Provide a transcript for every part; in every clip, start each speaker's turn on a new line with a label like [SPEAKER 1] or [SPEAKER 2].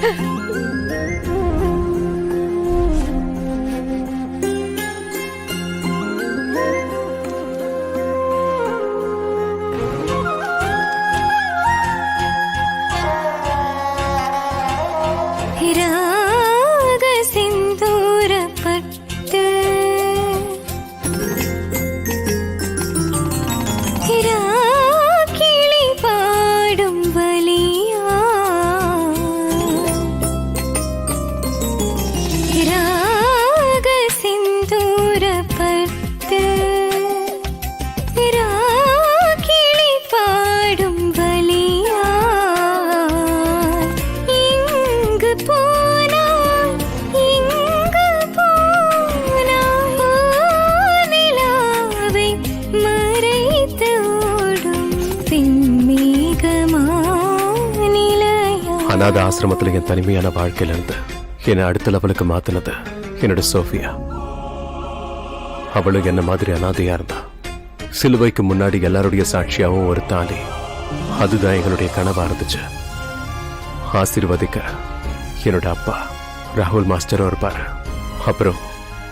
[SPEAKER 1] 呵呵。
[SPEAKER 2] அநாத ஆசிரமத்துல என் தனிமையான வாழ்க்கையில இருந்து என்னை அடுத்த லெவலுக்கு மாத்தினது என்னோட சோஃபியா. அவளும் என்ன மாதிரி அனாதையா இருந்தா. சிலுவைக்கு முன்னாடி எல்லாருடைய சாட்சியாவும் ஒரு தாலி. அதுதான் எங்களுடைய கனவா இருந்துச்சு. ஆசீர்வதிக்க என்னோட அப்பா ராகுல் மாஸ்டரும் இருப்பாரு. அப்புறம்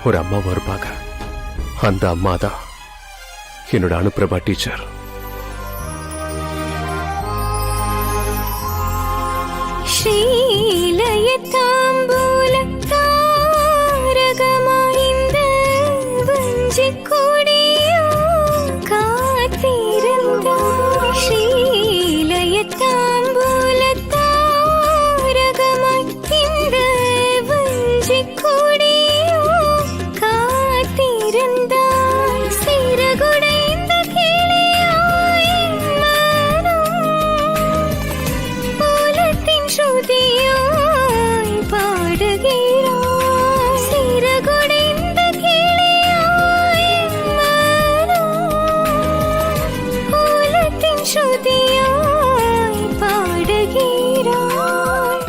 [SPEAKER 2] ஒரு அம்மாவும் இருப்பாங்க. அந்த அம்மா தான் என்னோட அனுப்பிரபா டீச்சர்.
[SPEAKER 1] ஷீலய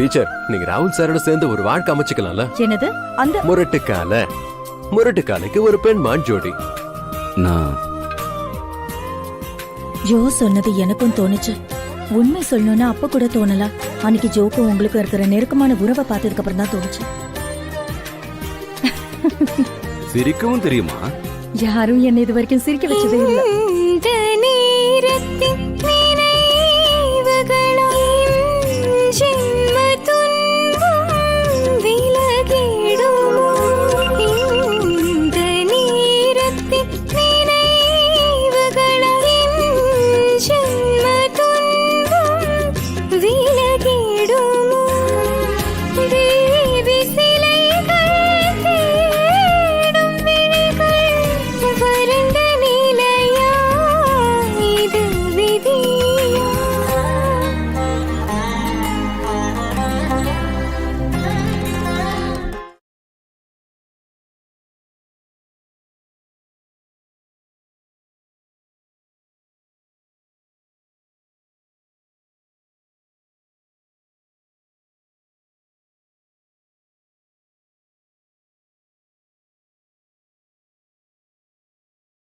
[SPEAKER 2] டீச்சர் நீங்க ராகுல் சாரோட சேர்ந்து ஒரு வாழ்க்கை அமைச்சுக்கலாம்ல?
[SPEAKER 3] என்னது? அந்த
[SPEAKER 2] முரட்டுக்கால. முரட்டுக்காலைக்கு ஒரு பெண் மான் ஜோடி
[SPEAKER 4] நான்
[SPEAKER 3] ஜோ சொன்னது எனக்கும் தோணுச்சு. உண்மை சொல்லணும்னா அப்ப கூட தோணல அன்னைக்கு ஜோக்கும் உங்களுக்கு இருக்கிற நெருக்கமான உறவை பார்த்ததுக்கு அப்புறம் தான் தோணுச்சு.
[SPEAKER 4] சிரிக்கவும் தெரியுமா?
[SPEAKER 3] யாரும் என்ன இது வரைக்கும் சிரிக்க வச்சதே இல்ல.